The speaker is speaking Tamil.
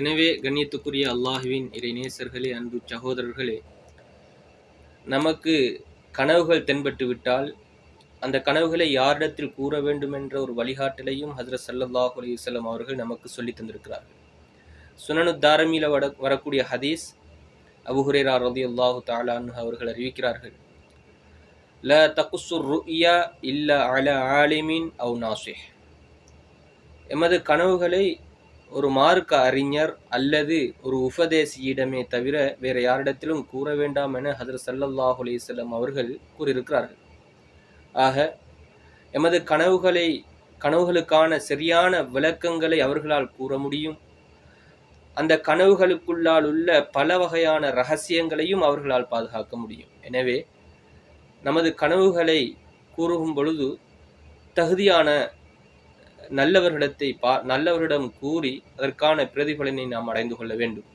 எனவே கண்ணியத்துக்குரிய அல்லாஹுவின் இறைநேசர்களே அன்பு சகோதரர்களே நமக்கு கனவுகள் தென்பட்டு விட்டால் அந்த கனவுகளை யாரிடத்தில் கூற வேண்டும் என்ற ஒரு வழிகாட்டலையும் ஹசரத் சல்லல்லாஹு அலைஹி அவர்கள் நமக்கு சொல்லி தந்திருக்கிறார்கள். சுனனு தாரமில வட வரக்கூடிய ஹதீஸ் அபுஹுரேரா ரதி அல்லாஹு தாலான் அவர்கள் அறிவிக்கிறார்கள். ல தகுசுர் ருயா இல்ல அல ஆலிமின் அவு நாசிஹ் எமது கனவுகளை ஒரு மார்க்க அறிஞர் அல்லது ஒரு உபதேசியிடமே தவிர வேறு யாரிடத்திலும் கூற வேண்டாம் என ஹதர் சல்லல்லாஹ் அலிசல்லம் அவர்கள் கூறியிருக்கிறார்கள். ஆக எமது கனவுகளை கனவுகளுக்கான சரியான விளக்கங்களை அவர்களால் கூற முடியும். அந்த கனவுகளுக்குள்ளால் உள்ள பல வகையான ரகசியங்களையும் அவர்களால் பாதுகாக்க முடியும். எனவே நமது கனவுகளை கூறும் பொழுது தகுதியான நல்லவர்களிடத்தை பா நல்லவரிடம் கூறி அதற்கான பிரதிபலனை நாம் அடைந்து கொள்ள வேண்டும்.